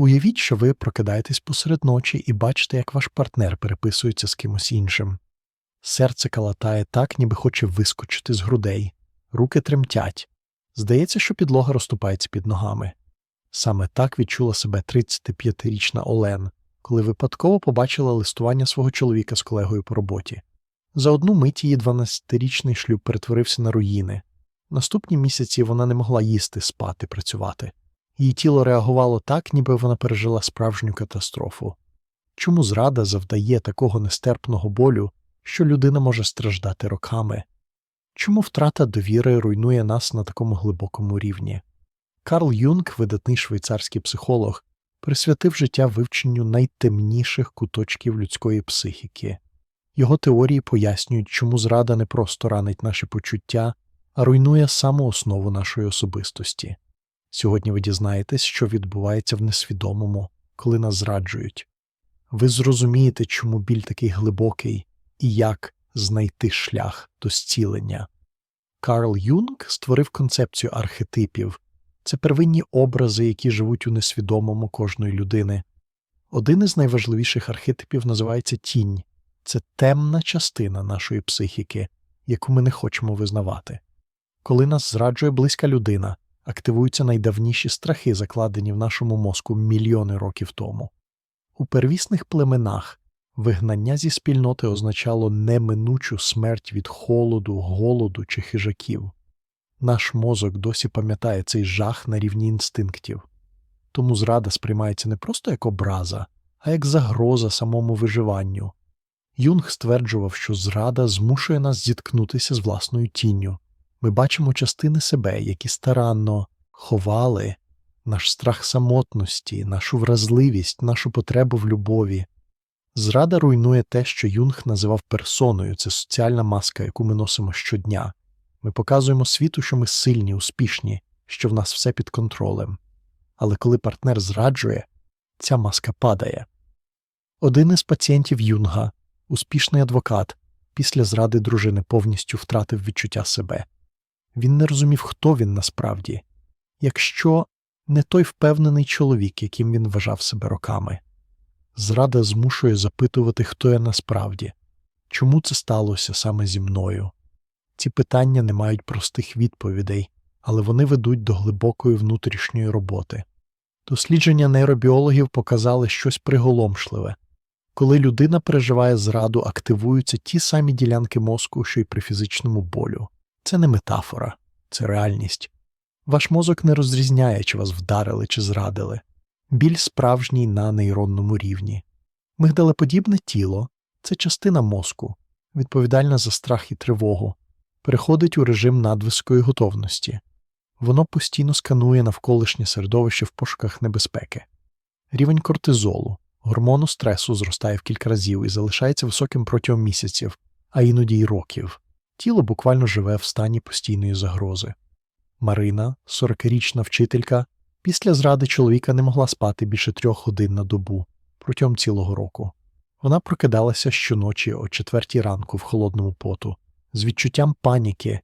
Уявіть, що ви прокидаєтесь посеред ночі і бачите, як ваш партнер переписується з кимось іншим. Серце калатає так, ніби хоче вискочити з грудей, руки тремтять. Здається, що підлога розступається під ногами. Саме так відчула себе 35-річна Олен, коли випадково побачила листування свого чоловіка з колегою по роботі. За одну мить її 12-річний шлюб перетворився на руїни. Наступні місяці вона не могла їсти, спати, працювати. Її тіло реагувало так, ніби вона пережила справжню катастрофу. Чому зрада завдає такого нестерпного болю, що людина може страждати роками? Чому втрата довіри руйнує нас на такому глибокому рівні? Карл Юнг, видатний швейцарський психолог, присвятив життя вивченню найтемніших куточків людської психіки. Його теорії пояснюють, чому зрада не просто ранить наші почуття, а руйнує саму основу нашої особистості. Сьогодні ви дізнаєтесь, що відбувається в несвідомому, коли нас зраджують. Ви зрозумієте, чому біль такий глибокий і як знайти шлях до зцілення. Карл Юнг створив концепцію архетипів це первинні образи, які живуть у несвідомому кожної людини. Один із найважливіших архетипів називається тінь це темна частина нашої психіки, яку ми не хочемо визнавати. Коли нас зраджує близька людина, активуються найдавніші страхи, закладені в нашому мозку мільйони років тому. У первісних племенах вигнання зі спільноти означало неминучу смерть від холоду, голоду чи хижаків. Наш мозок досі пам'ятає цей жах на рівні інстинктів. Тому зрада сприймається не просто як образа, а як загроза самому виживанню. Юнг стверджував, що зрада змушує нас зіткнутися з власною тінню. Ми бачимо частини себе, які старанно ховали наш страх самотності, нашу вразливість, нашу потребу в любові. Зрада руйнує те, що Юнг називав персоною це соціальна маска, яку ми носимо щодня. Ми показуємо світу, що ми сильні, успішні, що в нас все під контролем. Але коли партнер зраджує, ця маска падає. Один із пацієнтів Юнга, успішний адвокат, після зради дружини повністю втратив відчуття себе. Він не розумів, хто він насправді, якщо не той впевнений чоловік, яким він вважав себе роками. Зрада змушує запитувати, хто я насправді, чому це сталося саме зі мною. Ці питання не мають простих відповідей, але вони ведуть до глибокої внутрішньої роботи. Дослідження нейробіологів показали щось приголомшливе. Коли людина переживає зраду, активуються ті самі ділянки мозку, що й при фізичному болю. Це не метафора, це реальність. Ваш мозок не розрізняє, чи вас вдарили чи зрадили. Біль справжній на нейронному рівні. Мигдалеподібне тіло це частина мозку, відповідальна за страх і тривогу, переходить у режим надвисокої готовності. Воно постійно сканує навколишнє середовище в пошуках небезпеки. Рівень кортизолу, гормону стресу зростає в кілька разів і залишається високим протягом місяців, а іноді й років. Тіло буквально живе в стані постійної загрози. Марина, 40-річна вчителька, після зради чоловіка не могла спати більше трьох годин на добу протягом цілого року. Вона прокидалася щоночі о четвертій ранку в холодному поту, з відчуттям паніки.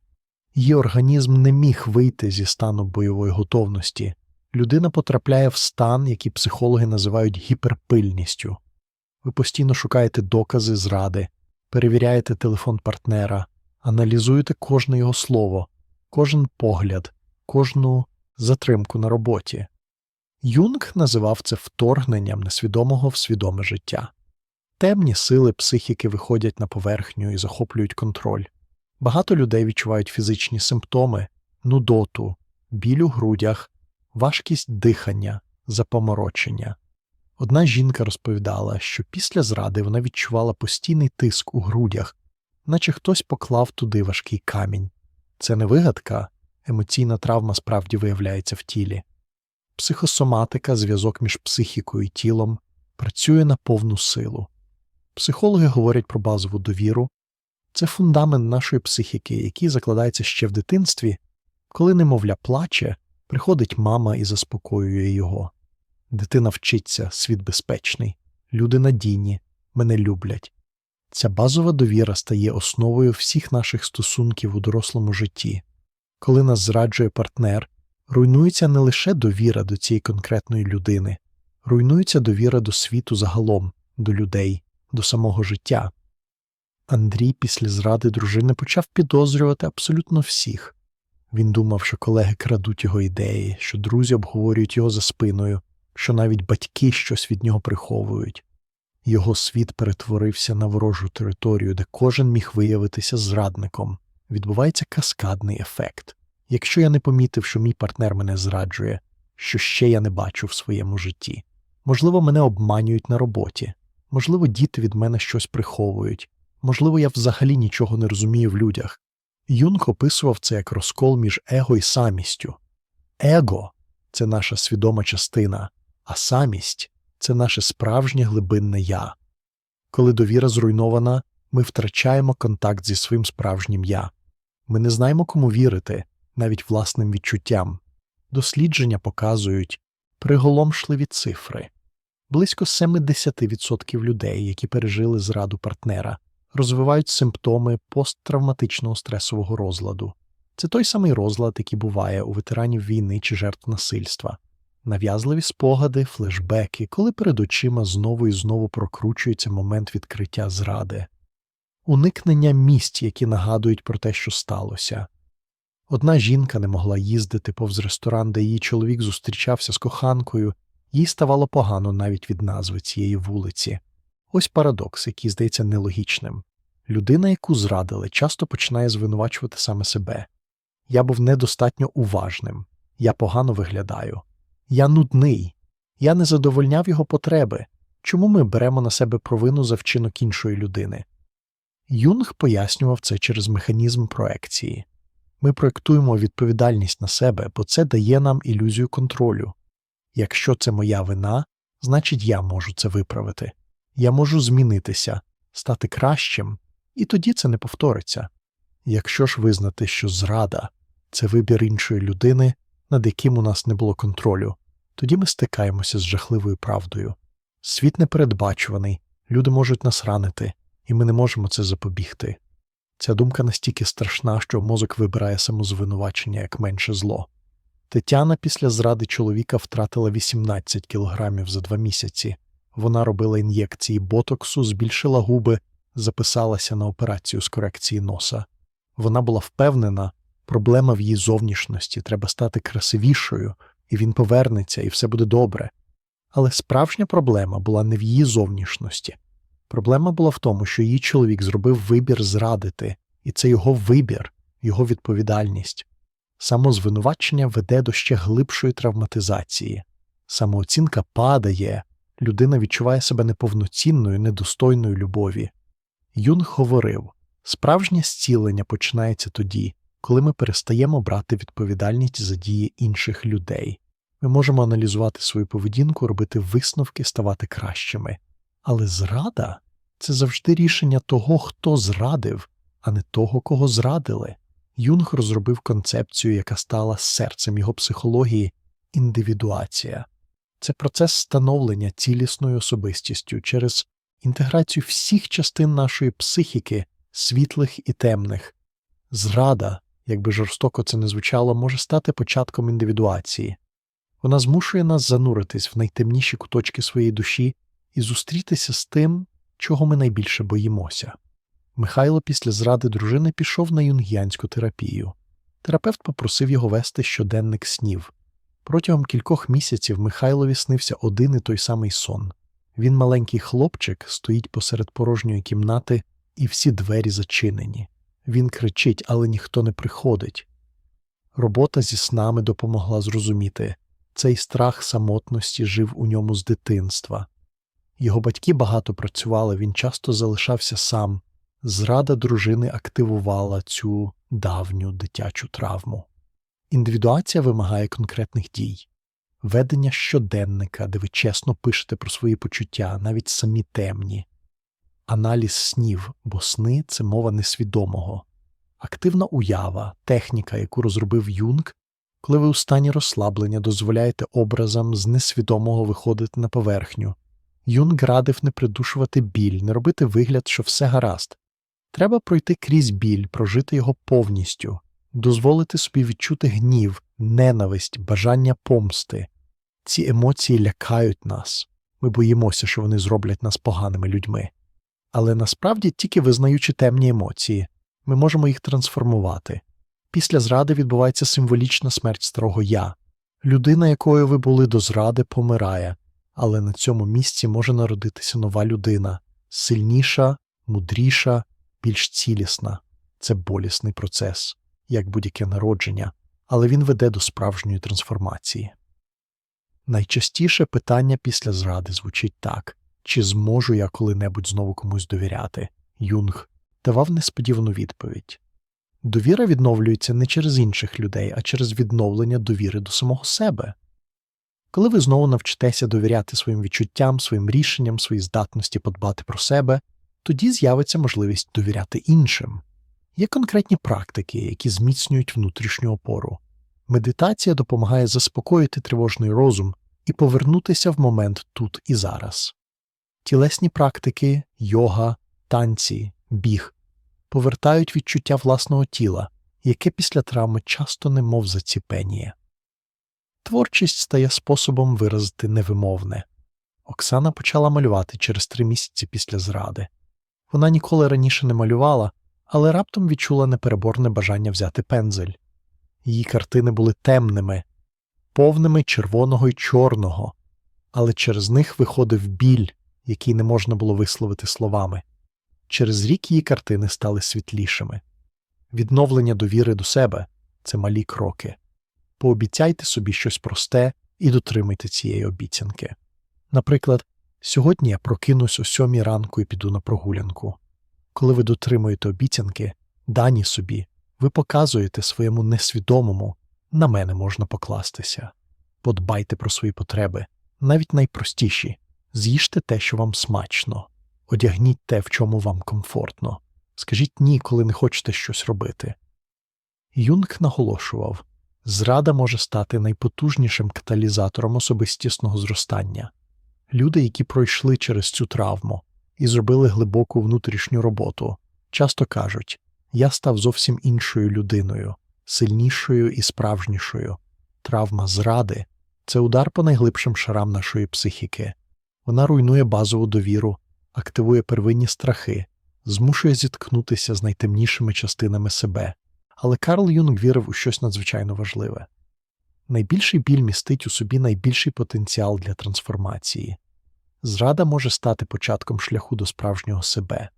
Її організм не міг вийти зі стану бойової готовності. Людина потрапляє в стан, який психологи називають гіперпильністю. Ви постійно шукаєте докази зради, перевіряєте телефон партнера, аналізуєте кожне його слово, кожен погляд, кожну затримку на роботі. Юнг називав це вторгненням несвідомого в свідоме життя. Темні сили психіки виходять на поверхню і захоплюють контроль. Багато людей відчувають фізичні симптоми, нудоту, біль у грудях, важкість дихання, запоморочення. Одна жінка розповідала, що після зради вона відчувала постійний тиск у грудях, наче хтось поклав туди важкий камінь. Це не вигадка, емоційна травма справді виявляється в тілі. Психосоматика, зв'язок між психікою і тілом, працює на повну силу. Психологи говорять про базову довіру це фундамент нашої психіки, який закладається ще в дитинстві, коли немовля плаче, приходить мама і заспокоює його. Дитина вчиться, світ безпечний, люди надійні, мене люблять. Ця базова довіра стає основою всіх наших стосунків у дорослому житті. Коли нас зраджує партнер, руйнується не лише довіра до цієї конкретної людини, Руйнується довіра до світу загалом, до людей, до самого життя. Андрій після зради дружини почав підозрювати абсолютно всіх. Він думав, що колеги крадуть його ідеї, що друзі обговорюють його за спиною, що навіть батьки щось від нього приховують. Його світ перетворився на ворожу територію, де кожен міг виявитися зрадником. Відбувається каскадний ефект. Якщо я не помітив, що мій партнер мене зраджує, що ще я не бачу в своєму житті. Можливо, мене обманюють на роботі, можливо, діти від мене щось приховують, можливо, я взагалі нічого не розумію в людях. Юнг описував це як розкол між его і самістю. Его це наша свідома частина, а самість це наше справжнє глибинне я. Коли довіра зруйнована, ми втрачаємо контакт зі своїм справжнім я. Ми не знаємо, кому вірити, навіть власним відчуттям. Дослідження показують приголомшливі цифри. Близько 70% людей, які пережили зраду партнера, розвивають симптоми посттравматичного стресового розладу. Це той самий розлад, який буває у ветеранів війни чи жертв насильства. Нав'язливі спогади, флешбеки, коли перед очима знову і знову прокручується момент відкриття зради, уникнення місць, які нагадують про те, що сталося. Одна жінка не могла їздити повз ресторан, де її чоловік зустрічався з коханкою, їй ставало погано навіть від назви цієї вулиці. Ось парадокс, який здається нелогічним. Людина, яку зрадили, часто починає звинувачувати саме себе. Я був недостатньо уважним, я погано виглядаю, я нудний, я не задовольняв його потреби. Чому ми беремо на себе провину за вчинок іншої людини? Юнг пояснював це через механізм проекції. Ми проєктуємо відповідальність на себе, бо це дає нам ілюзію контролю. Якщо це моя вина, значить я можу це виправити. Я можу змінитися, стати кращим, і тоді це не повториться. Якщо ж визнати, що зрада це вибір іншої людини, над яким у нас не було контролю, тоді ми стикаємося з жахливою правдою. Світ непередбачуваний, люди можуть нас ранити, і ми не можемо це запобігти. Ця думка настільки страшна, що мозок вибирає самозвинувачення як менше зло. Тетяна після зради чоловіка втратила 18 кілограмів за два місяці. Вона робила ін'єкції ботоксу, збільшила губи, записалася на операцію з корекції носа. Вона була впевнена, проблема в її зовнішності, треба стати красивішою, і він повернеться, і все буде добре. Але справжня проблема була не в її зовнішності. Проблема була в тому, що її чоловік зробив вибір зрадити, і це його вибір, його відповідальність. Самозвинувачення веде до ще глибшої травматизації. Самооцінка падає, людина відчуває себе неповноцінною, недостойною любові. Юнг говорив справжнє зцілення починається тоді, коли ми перестаємо брати відповідальність за дії інших людей. Ми можемо аналізувати свою поведінку, робити висновки, ставати кращими. Але зрада це завжди рішення того, хто зрадив, а не того, кого зрадили. Юнг розробив концепцію, яка стала серцем його психології індивідуація. Це процес становлення цілісною особистістю через інтеграцію всіх частин нашої психіки, світлих і темних. Зрада, якби жорстоко це не звучало, може стати початком індивідуації. Вона змушує нас зануритись в найтемніші куточки своєї душі і зустрітися з тим, чого ми найбільше боїмося. Михайло після зради дружини пішов на юнгіанську терапію. Терапевт попросив його вести щоденник снів. Протягом кількох місяців Михайлові снився один і той самий сон. Він, маленький хлопчик, стоїть посеред порожньої кімнати, і всі двері зачинені. Він кричить, але ніхто не приходить. Робота зі снами допомогла зрозуміти цей страх самотності жив у ньому з дитинства. Його батьки багато працювали, він часто залишався сам. Зрада дружини активувала цю давню дитячу травму. Індивідуація вимагає конкретних дій, ведення щоденника, де ви чесно пишете про свої почуття, навіть самі темні, аналіз снів, бо сни це мова несвідомого, активна уява, техніка, яку розробив Юнг, коли ви у стані розслаблення дозволяєте образам з несвідомого виходити на поверхню. Юнг радив не придушувати біль, не робити вигляд, що все гаразд. Треба пройти крізь біль, прожити його повністю, дозволити собі відчути гнів, ненависть, бажання помсти. Ці емоції лякають нас. Ми боїмося, що вони зроблять нас поганими людьми. Але насправді, тільки визнаючи темні емоції, ми можемо їх трансформувати. Після зради відбувається символічна смерть старого я. Людина, якою ви були до зради, помирає, але на цьому місці може народитися нова людина, сильніша, мудріша, більш цілісна. Це болісний процес, як будь-яке народження, але він веде до справжньої трансформації. Найчастіше питання після зради звучить так чи зможу я коли-небудь знову комусь довіряти? Юнг давав несподівану відповідь. Довіра відновлюється не через інших людей, а через відновлення довіри до самого себе. Коли ви знову навчитеся довіряти своїм відчуттям, своїм рішенням, своїй здатності подбати про себе, тоді з'явиться можливість довіряти іншим. Є конкретні практики, які зміцнюють внутрішню опору. Медитація допомагає заспокоїти тривожний розум і повернутися в момент тут і зараз. Тілесні практики, йога, танці, біг повертають відчуття власного тіла, яке після травми часто немов заціпеніє. Творчість стає способом виразити невимовне. Оксана почала малювати через три місяці після зради. Вона ніколи раніше не малювала, але раптом відчула непереборне бажання взяти пензель. Її картини були темними, повними червоного й чорного, але через них виходив біль, який не можна було висловити словами. Через рік її картини стали світлішими. Відновлення довіри до себе це малі кроки. Пообіцяйте собі щось просте і дотримайте цієї обіцянки. Наприклад, сьогодні я прокинусь о сьомій ранку і піду на прогулянку. Коли ви дотримуєте обіцянки, дані собі, ви показуєте своєму несвідомому, на мене можна покластися. Подбайте про свої потреби, навіть найпростіші, з'їжте те, що вам смачно, одягніть те, в чому вам комфортно, скажіть ні, коли не хочете щось робити. Юнг наголошував зрада може стати найпотужнішим каталізатором особистісного зростання. Люди, які пройшли через цю травму і зробили глибоку внутрішню роботу, часто кажуть я став зовсім іншою людиною, сильнішою і справжнішою. Травма зради це удар по найглибшим шарам нашої психіки. Вона руйнує базову довіру, активує первинні страхи, змушує зіткнутися з найтемнішими частинами себе. Але Карл Юнг вірив у щось надзвичайно важливе. Найбільший біль містить у собі найбільший потенціал для трансформації. Зрада може стати початком шляху до справжнього себе.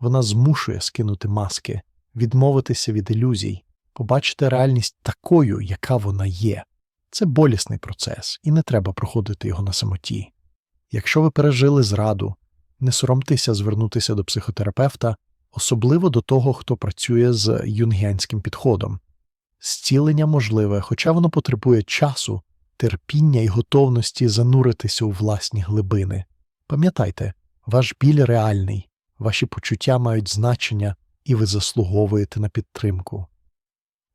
Вона змушує скинути маски, відмовитися від ілюзій, побачити реальність такою, яка вона є. Це болісний процес, і не треба проходити його на самоті. Якщо ви пережили зраду, не соромтеся звернутися до психотерапевта, особливо до того, хто працює з юнгіанським підходом. Зцілення можливе, хоча воно потребує часу, терпіння і готовності зануритися у власні глибини. Пам'ятайте, ваш біль реальний, ваші почуття мають значення, і ви заслуговуєте на підтримку.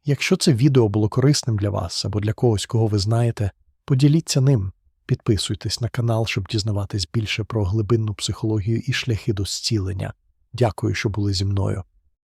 Якщо це відео було корисним для вас або для когось, кого ви знаєте, поділіться ним, підписуйтесь на канал, щоб дізнаватись більше про глибинну психологію і шляхи до зцілення. Дякую, що були зі мною.